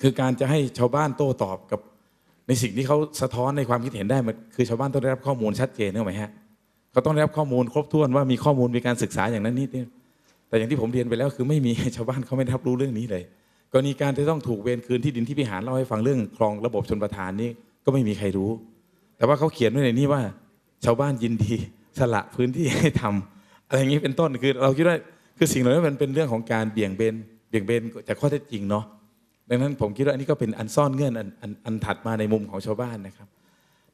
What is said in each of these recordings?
คือการจะให้ชาวบ้านโต้ตอบกับ ในสิ่งที่เขาสะท้อนในความคิดเห็นได้มันคือชาวบ้านต้องได้รับข้อมูลชัดเจนนึกไหมฮะเขาต้องได้รับข้อมูลครบถ้วนว่ามีข้อมูลมีการศึกษาอย่างนั้นนิดเดียวแต่อย่างที่ผมเรียนไปแล้วคือไม่มีชาวบ้านเขาไม่ได้รับรู้เรื่องนี้เลยกรณีการที่ต้องถูกเวรคืนที่ดินที่พิหารเล่าให้ฟังเรื่องคลองระบบชนประทานนี่ก็ไม่มีใครรู้ แต่ว่าเขาเขียนไว้ในนี้ว่า ชาวบ้านยินดีสละพื้นที่ให้ทำอะไรอย่างนี้เป็นต้นคือเราคิดว่าคือสิ่งเหล่านี้มันเป็นเรื่องของการเบี่ยงเบนเบี่ยงเบนจากข้อเท็จจริงเนาะ ดังนั้นผมคิดว่าอันนี้ก็เป็นอันซ่อนเงื่อนอันอันอันถัดมาในมุมของชาวบ้านนะครับ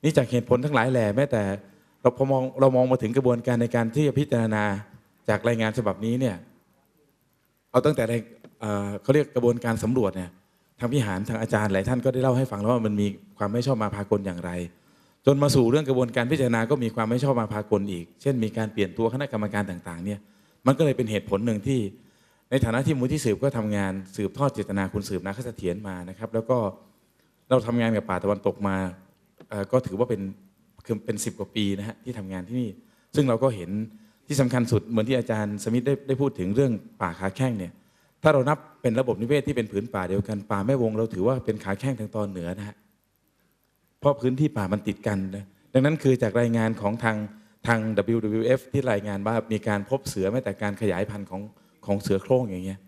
นี่จากเหตุผลทั้งหลายแหล่แม้แต่เราพอมองเรามองมาถึงกระบวนการในการที่จะพิจารณาจากรายงานฉบับนี้เนี่ยเอาตั้งแต่ในเเขาเรียกกระบวนการสำรวจเนี่ยทางพิหารทางอาจารย์หลายท่านก็ได้เล่าให้ฟังแล้วว่ามันมีความไม่ชอบมาพากลอย่างไร จนมาสู่เรื่องกระบวนการพิจารณาก็มีความไม่ชอบมาพากลอีก เช่น มีการเปลี่ยนตัวคณะกรรมการต่างๆเนี่ยมันก็เลยเป็นเหตุผลหนึ่งที่ ในฐานะที่มูลที่สืบก็ทำงานสืบทอดเจตนาคุณสืบนาคเสถียรมานะครับ แล้วก็เราทำงานกับป่าตะวันตกมาก็ถือว่าเป็นคือเป็นสิบกว่าปีนะฮะที่ทำงานที่นี่ ซึ่งเราก็เห็นที่สำคัญสุดเหมือนที่อาจารย์สมิธได้ได้พูดถึงเรื่องป่าขาแข้งเนี่ยถ้าเรานับเป็นระบบนิเวศที่เป็นผืนป่าเดียวกันป่าแม่วงเราถือว่าเป็นขาแข้งทางตอนเหนือนะฮะเพราะพื้นที่ป่ามันติดกันนะดังนั้นคือจากรายงานของทางทาง WWF ที่รายงานว่ามีการพบเสือแม้แต่การขยายพันธุ์ของ ของเสือโคร่งอย่างเงี้ย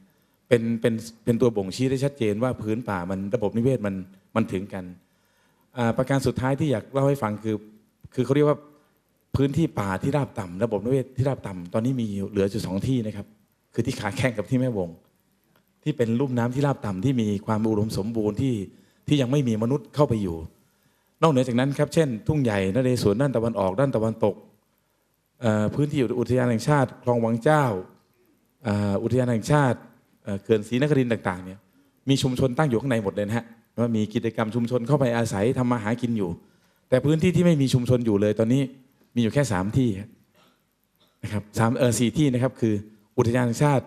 เป็นเป็นเป็นตัวบ่งชี้ได้ชัดเจนว่าพื้นป่ามันระบบนิเวศมันมันถึงกันอ่าประการสุดท้ายที่อยากเล่าให้ฟังคือคือเขาเรียกว่าพื้นที่ป่าที่ราบต่ำระบบนิเวศที่ราบต่ำตอนนี้มีเหลืออยู่สองที่นะครับ คือที่ขาแข้งกับที่แม่วง ที่เป็นลุ่มน้ำที่ราบต่ำที่มีความอุดมสมบูรณ์ที่ที่ยังไม่มีมนุษย์เข้าไปอยู่ นอกเหนือจากนั้นครับเช่น ทุ่งใหญ่นเรศวรด้านตะวันออกด้านตะวันตกอ่อพื้นที่อุทยานแห่งชาติ คลองวังเจ้า อุทยานแห่งชาติเอ่อเขื่อนศรีนครินต่างๆเนี่ยมีชุมชนตั้งอยู่ข้างในหมดเลยนะฮะว่ามีกิจกรรมชุมชนเข้าไปอาศัยทำมาหากินอยู่ แต่พื้นที่ที่ไม่มีชุมชนอยู่เลยตอนนี้มีอยู่แค่สามที่นะครับสามเออสี่ที่นะครับคืออุทยานแห่งชาติ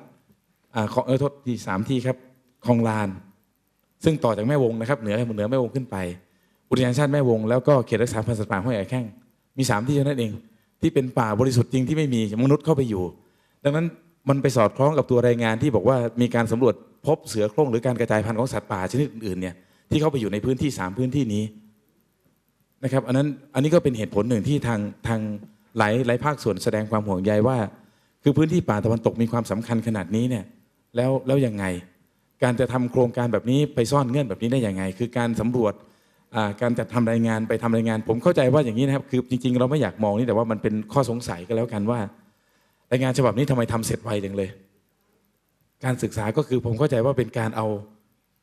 อ่าของเออทษที่สามที่ครับคลองลาน ซึ่งต่อจากแม่วงนะครับเหนือเหนือแม่วงขึ้นไป อุทยานชาติแม่วงแล้วก็เขตรักษาพันธุ์สัตว์ป่าห้วยไอ่แข้งมีสามที่เท่านั้นเอง ที่เป็นป่าบริสุทธิ์จริงที่ไม่มีมนุษย์เข้าไปอยู่ ดังนั้น มันไปสอดคล้องกับตัวรายงานที่บอกว่ามีการสำรวจพบเสือโคร่งหรือการกระจายพันธุ์ของสัตว์ป่าชนิดอื่นๆเนี่ยที่เข้าไปอยู่ในพื้นที่สามพื้นที่นี้นะครับอันนั้นอันนี้ก็เป็นเหตุผลหนึ่งที่ทางทางหลายหลายภาคส่วนแสดงความห่วงใยว่า คือพื้นที่ป่าตะวันตกมีความสำคัญขนาดนี้เนี่ยแล้วแล้วยังไง การจะทำโครงการแบบนี้ไปซ่อนเงื่อนแบบนี้ได้ยังไง คือการสำรวจการจัดทำรายงานไปทำรายงาน ผมเข้าใจว่าอย่างนี้นะครับคือจริงๆ เราไม่อยากมองนี่แต่ว่ามันเป็นข้อสงสัยก็แล้วกันว่า รายงานฉบับนี้ทำไมทำเสร็จไวจังเลย การศึกษาก็คือผมเข้าใจว่าเป็นการเอา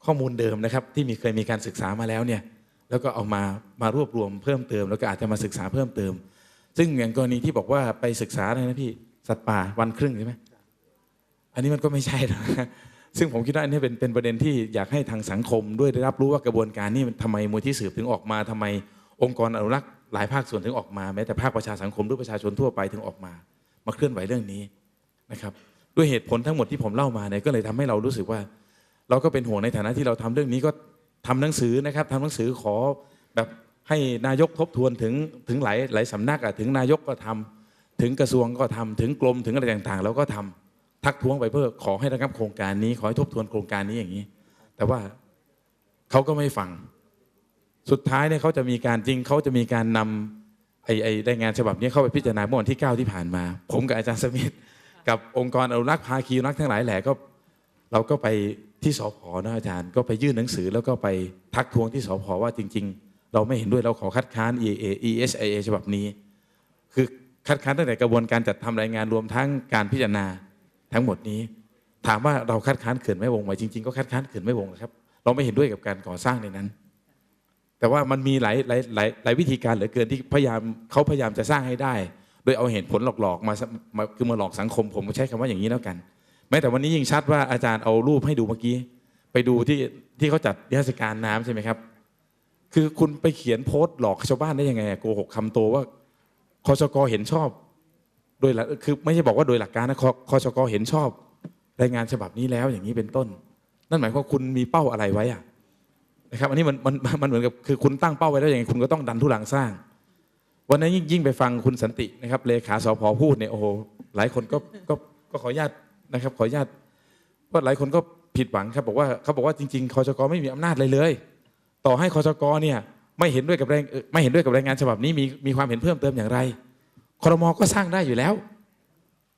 ข้อมูลเดิมนะครับ ที่มีเคยมีการศึกษามาแล้วเนี่ยแล้วก็เอามามารวบรวมเพิ่มเติม แล้วก็อาจจะมาศึกษาเพิ่มเติม ซึ่งอย่างกรณีที่บอกว่าไปศึกษาอะไรนะพี่สัตว์ป่าวันครึ่งใช่ไหมอันนี้มันก็ไม่ใช่นะซึ่งผมคิดว่าอันนี้เป็นเป็นประเด็นที่อยากให้ทางสังคมด้วยได้รับรู้ว่ากระบวนการนี้มันทำไมมูลที่สืบถึงออกมาทำไมองค์กรอนุรักษ์หลายภาคส่วนถึงออกมาแม้แต่ภาคประชาสังคมหรือประชาชนทั่วไปถึงออกมา มาเคลื่อนไหวเรื่องนี้นะครับ ด้วยเหตุผลทั้งหมดที่ผมเล่ามาเนี่ยก็เลยทำให้เรารู้สึกว่า เราก็เป็นห่วงในฐานะที่เราทำเรื่องนี้ก็ทำหนังสือนะครับทำหนังสือขอแบบให้นายกทบทวนถึงถึงหลายหลายสำนักอะถึงนายกก็ทำถึงกระทรวงก็ทำถึงกรมถึงอะไรต่างๆเราก็ทำทักท้วงไปเพื่อขอให้ระงับโครงการนี้ ขอให้ทบทวนโครงการนี้อย่างนี้ แต่ว่าเขาก็ไม่ฟัง สุดท้ายเนี่ยเขาจะมีการจริงเขาจะมีการนำ ไอ้ไอ้รายงานฉบับนี้เข้าไปพิจารณาเมื่อวันที่ 9 ที่ผ่านมา ผมกับอาจารย์สมิธกับองค์กรอนุรักษ์ภาคีอนุรักษ์ทั้งหลายแหล่ก็เราก็ไปที่สพนะอาจารย์ ก็ไปยื่นหนังสือแล้วก็ไปทักท้วงที่สพว่าจริง ๆ เราไม่เห็นด้วยเราขอคัดค้าน EA ESIA ฉบับนี้ คือคัดค้านตั้งแต่กระบวนการจัดทำรายงานรวมทั้งการพิจารณาทั้งหมดนี้ ถามว่าเราคัดค้านเขื่อนแม่วงไหมจริงๆก็คัดค้านเขื่อนแม่วงนะครับ เราไม่เห็นด้วยกับการก่อสร้างในนั้น แต่ว่ามันมีหลายหลายหลายหลายวิธีการเหลือเกินที่พยายามเขาพยายามจะสร้างให้ได้ โดยเอาเหตุผลหลอกๆมามาคือมาหลอกสังคมผมใช้คำว่าอย่างนี้แล้วกัน แม้แต่วันนี้ยิ่งชัดว่าอาจารย์เอารูปให้ดูเมื่อกี้ ไปดูที่ที่เขาจัดนิทรรศการน้ำใช่ไหมครับ คือคุณไปเขียนโพสต์หลอกชาวบ้านได้ยังไงโกหกคำโตว่าคอชกเห็นชอบ โดยหลักคือไม่ใช่บอกว่าโดยหลักการนะคคอชกเห็นชอบรายงานฉบับนี้แล้วอย่างนี้เป็นต้น นั่นหมายความว่าคุณมีเป้าอะไรไว้อะ นะครับอันนี้มันมันมันเหมือนกับคือคุณตั้งเป้าไว้แล้วอย่างไงคุณก็ต้องดันทุลังสร้าง วันนั้นยิ่งยิ่งไปฟังคุณสันตินะครับเลขาสพพูดเนี่ยโอ้โหหลายคนก็ก็ก็ขออนุญาตนะครับ ขออนุญาตว่าหลายคนก็ผิดหวังครับบอกว่าเขาบอกว่าจริงๆคอชกไม่มีอำนาจเลยเลย ต่อให้คอชกเนี่ยไม่เห็นด้วยกับแรงไม่เห็นด้วยกับแรายงานฉบับนี้มีมีความเห็นเพิ่มเติมอย่างไรคอรมอก็สร้างได้อยู่แล้ว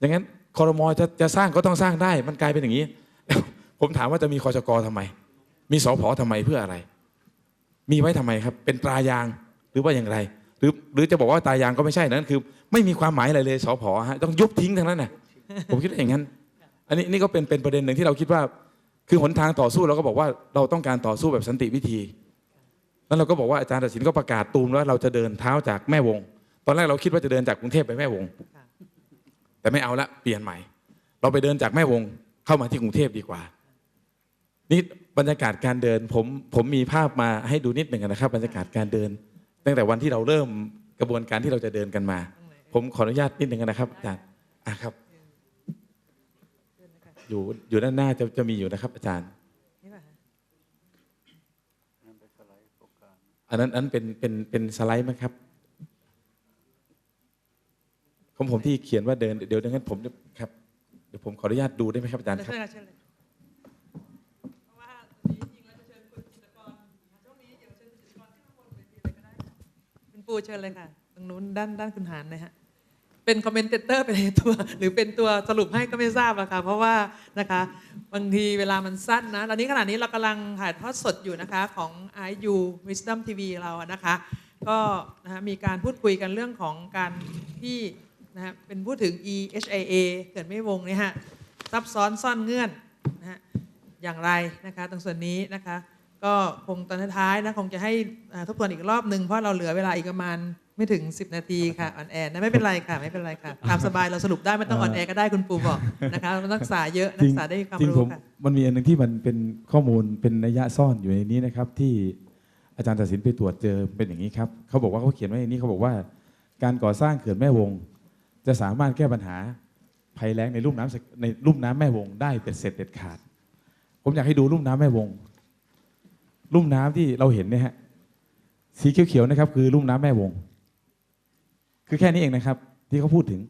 อย่างนั้นคอรมอจะจะสร้างก็ต้องสร้างได้มันกลายเป็นอย่างนี้ ผมถามว่าจะมีคอชกทำไม มีสพทำไมเพื่ออะไร มีไว้ทำไมครับ เป็นตรายางหรือว่าอย่างไร หรือหรือจะบอกว่าตายางก็ไม่ใช่นั่นคือ ไม่มีความหมายอะไรเลยสพฮะต้องยุบทิ้งทั้งนั้นนะผมคิดว่าอย่างนั้น อันนี้นี่ก็เป็นเป็นประเด็นหนึ่งที่เราคิดว่า คือหนทางต่อสู้เราก็บอกว่าเราต้องการต่อสู้แบบสันติวิธีแล้วเราก็บอกว่าอาจารย์ตัดสินก็ประกาศตูมแล้วเราจะเดินเท้าจากแม่วง ตอนแรกเราคิดว่าจะเดินจากกรุงเทพไปแม่วง แต่ไม่เอาละเปลี่ยนใหม่ เราไปเดินจากแม่วงเข้ามาที่กรุงเทพดีกว่า นี่บรรยากาศการเดินผมผมมีภาพมาให้ดูนิดหนึ่งนะครับ บรรยากาศการเดิน ตั้งแต่วันที่เราเริ่มกระบวนการที่เราจะเดินกันมา ผมขออนุญาตนิดหนึ่งนะครับอาจารย์อะครับ อยู่อยู่ด้านหน้าจะจะมีอยู่นะครับ อาจารย์อันนั้นอันนั้นเป็นเป็นเป็นสไลด์ไหมครับของผมที่เขียนว่าเดินเดี๋ยวดังนั้นผมครับเดี๋ยวผมขออนุญาตดูได้ไหมครับอาจารย์ครับ ปูเชิญเลยค่ะตรงนู้นด้านด้านคุณหานนะฮะเป็นคอมเมนเตอร์เป็นตัว หรือเป็นตัวสรุปให้ก็ไม่ทราบอะค่ะเพราะว่านะคะบางทีเวลามันสั้นนะตอนนี้ขณะนี้เรากำลังถ่ายทอดสดอยู่นะคะของ IU Wisdom TV เรานะคะก็นะคะมีการพูดคุยกันเรื่องของการที่นะฮะเป็นพูดถึง EHIA เกิดไม่วงเนี่ยฮะซับซ้อนซ่อนเงื่อนนะฮะอย่างไรนะคะตรงส่วนนี้นะคะ ก็คงตอนท้ายๆนะคงจะให้อ่าทบทวนอีกรอบหนึ่งเพราะเราเหลือเวลาอีกประมาณไม่ถึง 10 นาทีค่ะออนแอร์นะไม่เป็นไรค่ะไม่เป็นไรค่ะตามสบายเราสรุปได้ไม่ต้องออนแอร์ก็ได้คุณปูบอกนะคะมันนักศึกษาเยอะนักศึกษาได้มีความจริงรู้ผมค่ะมันมีอันหนึงที่มันเป็นข้อมูลเป็นนัยยะซ่อนอยู่ในนี้นะครับ ที่อาจารย์ตัดสินไปตรวจเจอเป็นอย่างนี้ครับเขาบอกว่าเขาเขียนไว้ในนี้เขาบอกว่า การก่อสร้างเขื่อนแม่วง จะสามารถแก้ปัญหาภัยแล้งในลุ่มน้ำในลุ่มน้ำแม่วงได้เป็นเสร็จเด็ดขาด ผมอยากให้ดูลุ่มน้ำแม่วง ลุ่มน้ำที่เราเห็นเนี่ยฮะสีเขียวๆนะครับ คือลุ่มน้ำแม่วง คือแค่นี้เองนะครับ ที่เขาพูดถึง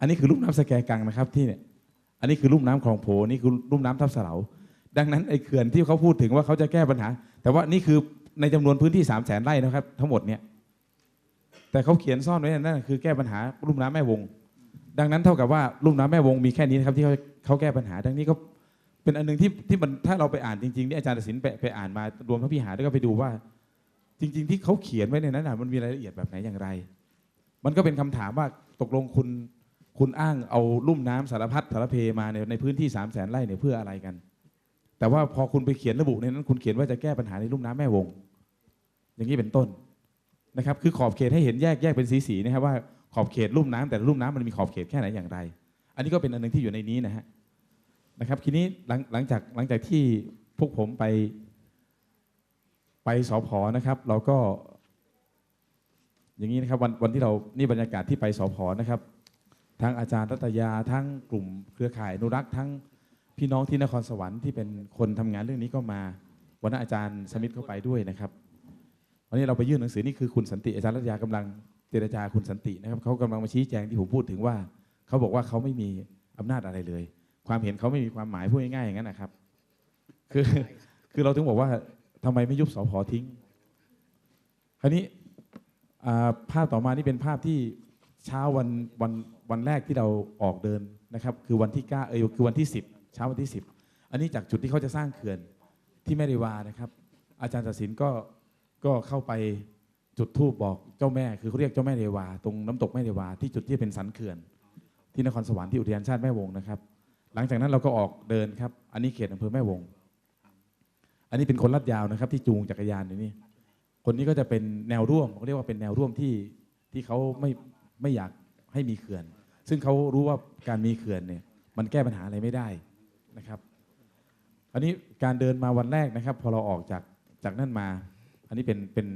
อันนี้คือลุ่มน้ำสแกกังนะครับ ที่เนี่ย อันนี้คือลุ่มน้ำคลองโพนี่คือลุ่มน้ำทับเสลาดังนั้นไอ้เขื่อนที่เขาพูดถึงว่าเขาจะแก้ปัญหา แต่ว่านี่คือในจำนวนพื้นที่3ามแสนไร่นะครับ ทั้งหมดเนี่ย แต่เขาเขียนซ่อนไว้นั่นคือแก้ปัญหาลุ่มน้ำแม่วง ดังนั้นเท่ากับว่าลุ่มน้ำแม่วงมีแค่นี้นะครับที่เขาเขาแก้ปัญหา ดังนี้ก็ เป็นอันหนึงที่ที่มันถ้าเราไปอ่านจริงๆที่อาจารย์ตัดสินไปไปอ่านมารวมทั้งพี่หาด้วยก็ไปดูว่า จริง ๆ ที่เขาเขียนไว้ในนั้นน่ะมันมีรายละเอียดแบบไหนอย่างไร มันก็เป็นคำถามว่าตกลงคุณคุณอ้างเอาลุ่มน้ำสารพัดสารเพมาในในพื้นที่3ามแสนไร่เนี่ยเพื่ออะไรกัน แต่ว่าพอคุณไปเขียนระบุในนั้น คุณเขียนว่าจะแก้ปัญหาในลุ่มน้ำแม่วง อย่างนี้เป็นต้นนะครับคือขอบเขตให้เห็นแยกแยกเป็นสีสีนะครับว่าขอบเขตลุ่มน้ำแต่ลุ่มน้ำมันมีขอบเขตแค่ไหนอย่างไร อันนี้ก็เป็นอันหนึงที่อยู่ในนี้นะฮะ นะครับทีนี้หลังหลังจากหลังจากที่พวกผมไปไปสพนะครับ เราก็ อย่างนี้นะครับวันวันที่เรานี่บรรยากาศที่ไปสพนะครับ ทั้งอาจารย์รัตยาทั้งกลุ่มเครือข่ายอนุรักษ์ทั้งพี่น้องที่นครสวรรค์ที่เป็นคนทำงานเรื่องนี้ก็มาวันนั้นอาจารย์สมิทเข้าไปด้วยนะครับ วันนี้เราไปยื่นหนังสือนี่คือคุณสันติอาจารย์รัตยากำลังเจรจาคุณสันตินะครับเขากำลังมาชี้แจงที่ผมพูดถึงว่าเขาบอกว่าเขาไม่มีอำนาจอะไรเลย ความเห็นเขาไม่มีความหมายพูดง่ายๆอย่างนั้นนะครับ คือคือเราถึงบอกว่าทำไมไม่ยุบสพทิ้งคราวนี้ภาพต่อมานี่เป็นภาพที่เช้าวันวันวันแรกที่เราออกเดินนะครับ คือวันที่9เออคือวันที่ 10 เช้าวันที่ 10 อันนี้จากจุดที่เขาจะสร้างเขื่อนที่แม่ริวานะครับ อาจารย์ตัดสินก็ก็เข้าไปจุดธูปบอกเจ้าแม่คือเขาเรียกเจ้าแม่เรวา ตรงน้ำตกแม่เรวาที่จุดที่เป็นสันเขื่อนที่นครสวรรค์ที่อุทยานชาติแม่วงนะครับ หลังจากนั้นเราก็ออกเดินครับ อันนี้เขตอำเภอแม่วง อันนี้เป็นคนลัดยาวนะครับ ที่จูงจักรยานอยู่นี่ คนนี้ก็จะเป็นแนวร่วมเขาเรียกว่าเป็นแนวร่วมที่ที่เขาไม่ไม่อยากให้มีเขื่อน ซึ่งเขารู้ว่าการมีเขื่อนเนี่ย มันแก้ปัญหาอะไรไม่ได้นะครับ อันนี้การเดินมาวันแรกนะครับ พอเราออกจากจากนั่นมา อันนี้เป็นเป็น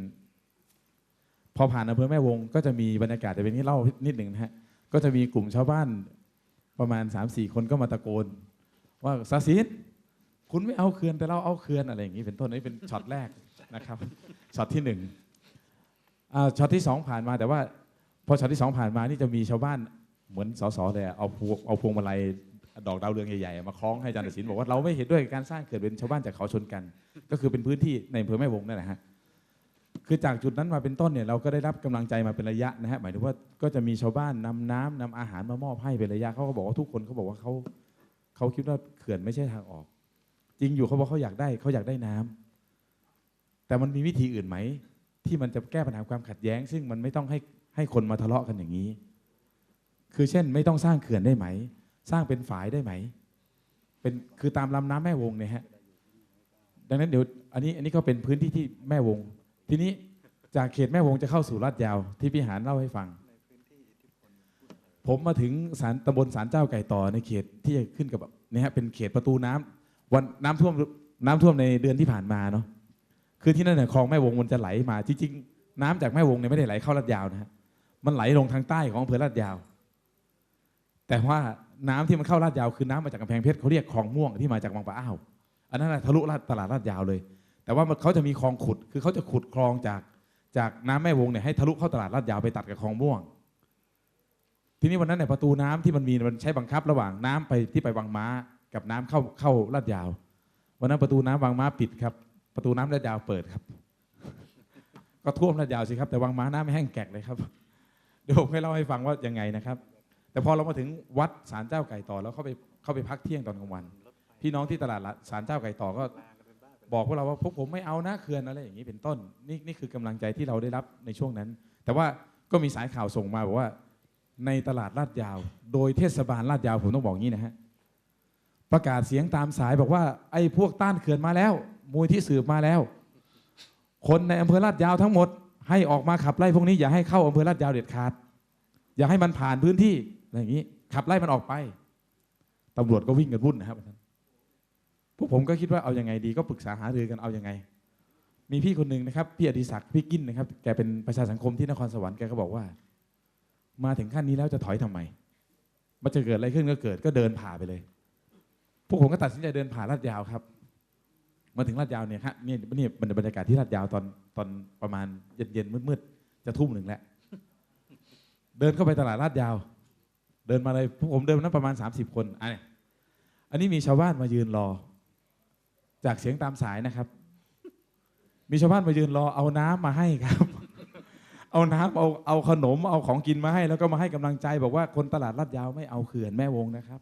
พอผ่านอำเภอแม่วง ก็จะมีบรรยากาศจะเป็นที่เล่านิดหนึ่งนะฮะก็จะมีกลุ่มชาวบ้าน ประมาณ 3-4 คนก็มาตะโกน ว่าสาสินคุณไม่เอาเขื่อนแต่เราเอาเขื่อนอะไรอย่างนี้เป็นต้นนี่เป็นช็อตแรกนะครับช็อตที่หนึ่งอ่าช็อตที่สองผ่านมาแต่ว่าพอช็อตที่สองผ่านมานี่จะมีชาวบ้านเหมือนสสเลยเอาพวงเอาพวงมาลัยดอกดาวเรืองใหญ่ๆมาคล้องให้อาจารย์ตัดสินบอกว่าเราไม่เห็นด้วยกับการสร้างเขื่อนเป็นชาวบ้านจากเขาชนกัน ก็คือเป็นพื้นที่ในอำเภอแม่วงนั่นแหละฮะ คือจากจุดนั้นมาเป็นต้นเนี่ยเราก็ได้รับกำลังใจมาเป็นระยะนะฮะหมายถึงว่าก็จะมีชาวบ้านนำน้ำนำอาหารมามอบให้เป็นระยะเขาก็บอกว่าทุกคนเขาบอกว่าเขาเขาคิดว่าเขื่อนไม่ใช่ทางออก จริงอยู่เขาบอกเขาอยากได้เขาอยากได้น้ำแต่มันมีวิธีอื่นไหม ที่มันจะแก้ปัญหาความขัดแย้ง ซึ่งมันไม่ต้องให้ให้คนมาทะเลาะกันอย่างนี้ คือเช่นไม่ต้องสร้างเขื่อนได้ไหม สร้างเป็นฝายได้ไหม เป็นคือตามลำน้ำแม่วงเนี่ยฮะดังนั้นเดี๋ยวอันนี้อันนี้ก็เป็นพื้นที่ที่แม่วง ทีนี้จากเขตแม่วงจะเข้าสู่ลาดยาว ที่พี่หานเล่าให้ฟัง ผมมาถึงสารตำบลสารเจ้าไก่ต่อในเขตที่จะขึ้นกับเนี่ยฮะเป็นเขตประตูน้ำวันน้ำท่วมน้ำท่วมในเดือนที่ผ่านมาเนาะคือที่นั่นเนี่ยคลองแม่วงมันจะไหลมาจริงๆน้ำจากแม่วงเนี่ยไม่ได้ไหลเข้าลาดยาวนะฮะมันไหลลงทางใต้ของอำเภอลาดยาว แต่ว่าน้ำที่มันเข้าลาดยาวคือน้ำมาจากกำแพงเพชรเขาเรียกคลองม่วงที่มาจากบางปะอ้าวอันนั้นนะทะลุลาดตลาดลาดยาวเลย แต่ว่าเขาจะมีคลองขุด คือเขาจะขุดคลองจากจากน้ำแม่วงเนี่ยให้ทะลุเข้าตลาดลาดยาวไปตัดกับคลองม่วง ทีนี้วันนั้นเนี่ยประตูน้ำที่มันมีมันใช้บังคับระหว่างน้ำไปที่ไปวังม้า กับน้ำเข้าเข้าลาดยาว วันนั้นประตูน้ำวังม้าปิดครับ ประตูน้ำลาดยาวเปิดครับ ก็ท่วมลาดยาวสิครับ แต่วังม้าน้ำไม่แห้งแกกเลยครับเดี๋ยวผมให้เล่าให้ฟังว่ายังไงนะครับ แต่พอเรามาถึงวัดศาลเจ้าไก่ต่อแล้วเข้าไปเข้าไปพักเที่ยงตอนกลางวัน พี่น้องที่ตลาดศาลเจ้าไก่ต่อก็ บอกพวกเราว่าพวกผมไม่เอานะเขื่อนอะไรอย่างนี้เป็นต้น นี่นี่คือกำลังใจที่เราได้รับในช่วงนั้น แต่ว่าก็มีสายข่าวส่งมาบอกว่า ในตลาดลาดยาว โดยเทศบาลลาดยาวผมต้องบอกงี้นะฮะประกาศเสียงตามสายบอกว่าไอ้พวกต้านเขื่อนมาแล้วมูลที่สืบมาแล้ว คนในอำเภอลาดยาวทั้งหมด ให้ออกมาขับไล่พวกนี้อย่าให้เข้าอำเภอลาดยาวเด็ดขาด อย่าให้มันผ่านพื้นที่อะไรอย่างนี้ ขับไล่มันออกไปตำรวจก็วิ่งกันวุ่นนะครับ พวกผมก็คิดว่าเอาอยัางไงดีก็ปรึกษาหารือกันเอาอยัางไง มีพี่คนหนึ่งนะครับพี่อดิศักดิ์พี่กินนะครับแกเป็นประชาสังคมที่นครสวรรค์แกก็บอกว่า มาถึงขั้นนี้แล้วจะถอยทำไม มันจะเกิดอะไรขึ้นก็เกิดก็เดินผ่าไปเลย พวกผมก็ตัดสินใจเดินผ่าลาดยาวครับ มาถึงลาดยาวเนี่ยฮะนี่นี่บรรยากาศที่ลาดยาวตอนตอนประมาณเย็นๆมืดๆจะทุ่มหนึ่งแล้วเดินเข้าไปตลาดลาดยาว เดินมาเลยพวกผมเดินมานั้นประมาณ 30 คนอันนี้อันนี้มีชาวบ้านมายืนรอ จากเสียงตามสายนะครับ มีชาวบ้านมายืนรอเอาน้ำมาให้ครับ เอาน้ำเอาเอาขนมเอาของกินมาให้ แล้วก็มาให้กำลังใจบอกว่าคนตลาดลาดยาวไม่เอาเขื่อนแม่วงนะครับ